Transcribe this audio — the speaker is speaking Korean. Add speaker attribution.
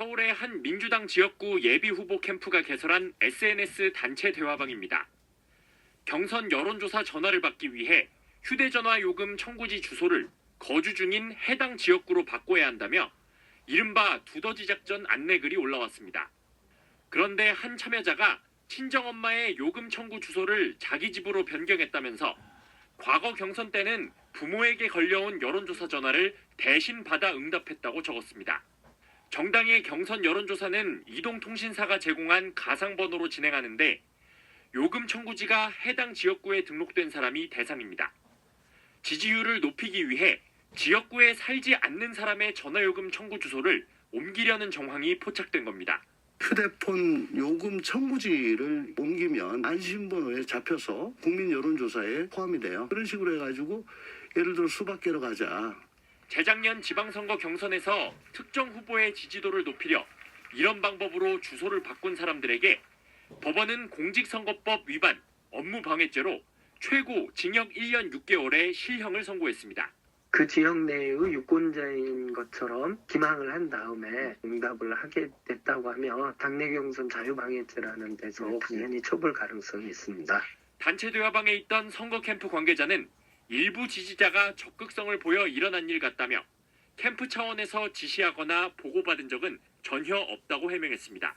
Speaker 1: 서울의 한 민주당 지역구 예비 후보 캠프가 개설한 SNS 단체 대화방입니다. 경선 여론조사 전화를 받기 위해 휴대전화 요금 청구지 주소를 거주 중인 해당 지역구로 바꿔야 한다며 이른바 두더지 작전 안내글이 올라왔습니다. 그런데 한 참여자가 친정엄마의 요금 청구 주소를 자기 집으로 변경했다면서 과거 경선 때는 부모에게 걸려온 여론조사 전화를 대신 받아 응답했다고 적었습니다. 정당의 경선 여론조사는 이동통신사가 제공한 가상번호로 진행하는데 요금 청구지가 해당 지역구에 등록된 사람이 대상입니다. 지지율을 높이기 위해 지역구에 살지 않는 사람의 전화요금 청구 주소를 옮기려는 정황이 포착된 겁니다.
Speaker 2: 휴대폰 요금 청구지를 옮기면 안심번호에 잡혀서 국민 여론조사에 포함이 돼요. 그런 식으로 해가지고 예를 들어 수박계로 가자.
Speaker 1: 재작년 지방선거 경선에서 특정 후보의 지지도를 높이려 이런 방법으로 주소를 바꾼 사람들에게 법원은 공직선거법 위반, 업무방해죄로 최고 징역 1년 6개월의 실형을 선고했습니다.
Speaker 3: 그 지역 내의 유권자인 것처럼 기망을 한 다음에 응답을 하게 됐다고 하면 당내 경선 자유방해죄라는 데서 당연히 처벌 가능성이 있습니다.
Speaker 1: 단체 대화방에 있던 선거 캠프 관계자는 일부 지지자가 적극성을 보여 일어난 일 같다며 캠프 차원에서 지시하거나 보고받은 적은 전혀 없다고 해명했습니다.